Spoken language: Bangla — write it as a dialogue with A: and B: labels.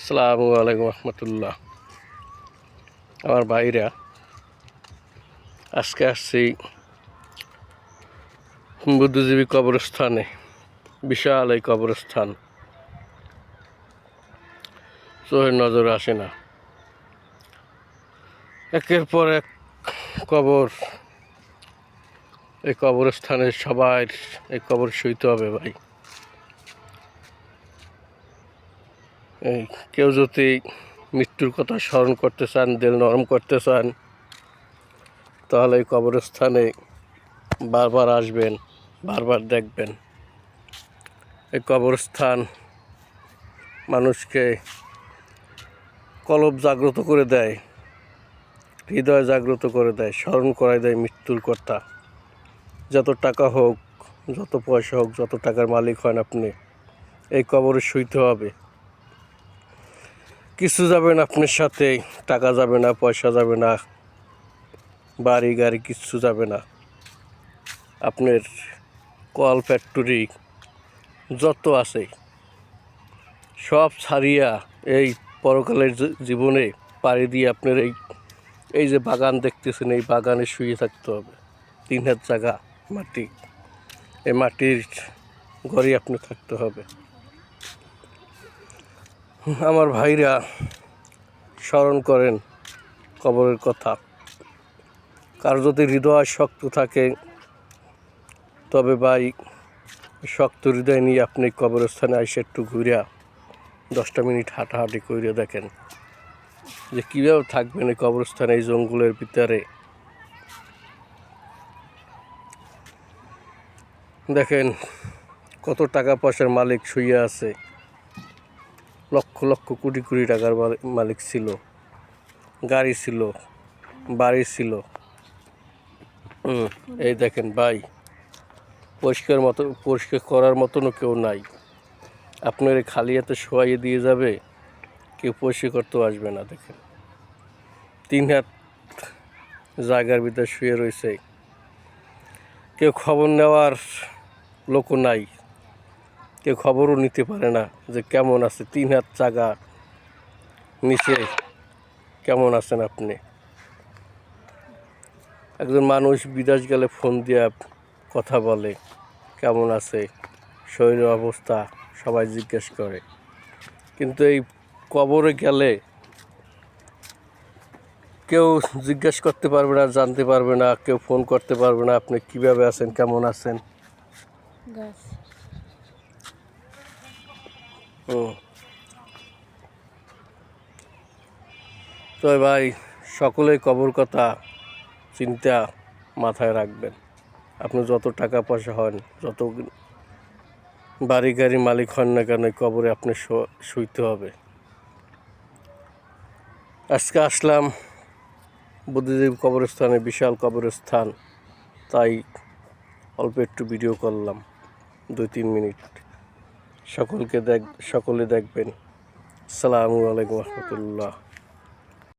A: আসসালামু আলাইকুম রহমতুল্লাহ। আমার ভাইরা, আজকে আসছি বুদ্ধিজীবী কবরস্থানে, বিশাল এই কবরস্থান। চোখের নজর আসে না। একের পর এক কবর, এই কবরস্থানে সবাই এই কবর সইতে হবে ভাই এই কেউ যদি মৃত্যুর কথা স্মরণ করতে চান, দিল নরম করতে চান, তাহলে এই কবরস্থানে বারবার আসবেন, বারবার দেখবেন। এই কবরস্থান মানুষকে কলব জাগ্রত করে দেয়, হৃদয় জাগ্রত করে দেয়, স্মরণ করায় দেয় মৃত্যুর কথা যত টাকা হোক, যত পয়সা হোক, যত টাকার মালিক হন আপনি, এই কবরে শুইতে হবে। কিছু যাবে না আপনার সাথে, টাকা যাবে না, পয়সা যাবে না, বাড়ি গাড়ি কিচ্ছু যাবে না। আপনার কল ফ্যাক্টরি যত আছে, সব ছাড়িয়া এই পরকালের জীবনে পাড়ি দিয়ে আপনার এই এই যে বাগান দেখতেছেন, এই বাগানে শুয়ে থাকতে হবে। তিন হাত জায়গা মাটি, এই মাটির ঘরে আপনি থাকতে হবে। আমার ভাইরা স্মরণ করেন কবরের কথা। কার যদি হৃদয় শক্ত থাকে, তবে ভাই, শক্ত হৃদয় নিয়ে আপনি কবরস্থানে আইসে একটু ঘুরিয়া দশটা মিনিট হাঁটাহাঁটি করিয়া দেখেন যে কীভাবে থাকবেন এই কবরস্থানে, এই জঙ্গলের ভিতরে। দেখেন কত টাকা পয়সার মালিক শুয়ে আছে। লক্ষ লক্ষ কোটি কোটি টাকার মালি- মালিক ছিল। গাড়ি ছিল, বাড়ি ছিল। এই দেখেন ভাই, পরিষ্কার মতো, পরিষ্কার করার মতনও কেউ নাই। আপনার খালি হাতে শোয়াইয়ে দিয়ে যাবে, কেউ পরিষ্কার করতেও আসবে না, দেখেন। তিন হাত জায়গার ভিতরে শুয়ে রয়েছে। কেউ খবর নেওয়ার লোকও নাই। কেউ খবরও নিতে পারে না যে কেমন আছে, তিন হাত জায়গা নিচে কেমন আছেন আপনি? একজন মানুষ বিদেশ গেলে ফোন দিয়ে কথা বলে, কেমন আছে শরীরের অবস্থা, সবাই জিজ্ঞেস করে। কিন্তু এই কবরে গেলে কেউ জিজ্ঞেস করতে পারবে না, জানতে পারবে না, কেউ ফোন করতে পারবে না, আপনি কীভাবে আছেন, কেমন আছেন? তো ভাই সকলেই কবর কথা চিন্তা মাথায় রাখবেন। আপনি যত টাকা পয়সা হন, যত বাড়ি গাড়ি মালিক হন না কেন কবরে আপনি শুইতে হবে। আজকে আসলাম বুদ্ধিজীবী কবরস্থানে, বিশাল কবরস্থান। তাই অল্প একটু ভিডিও করলাম দুই তিন মিনিট। সকলকে দেখ সকলে দেখবেন। সালামু আলাইকুম রহমতুল্লাহ।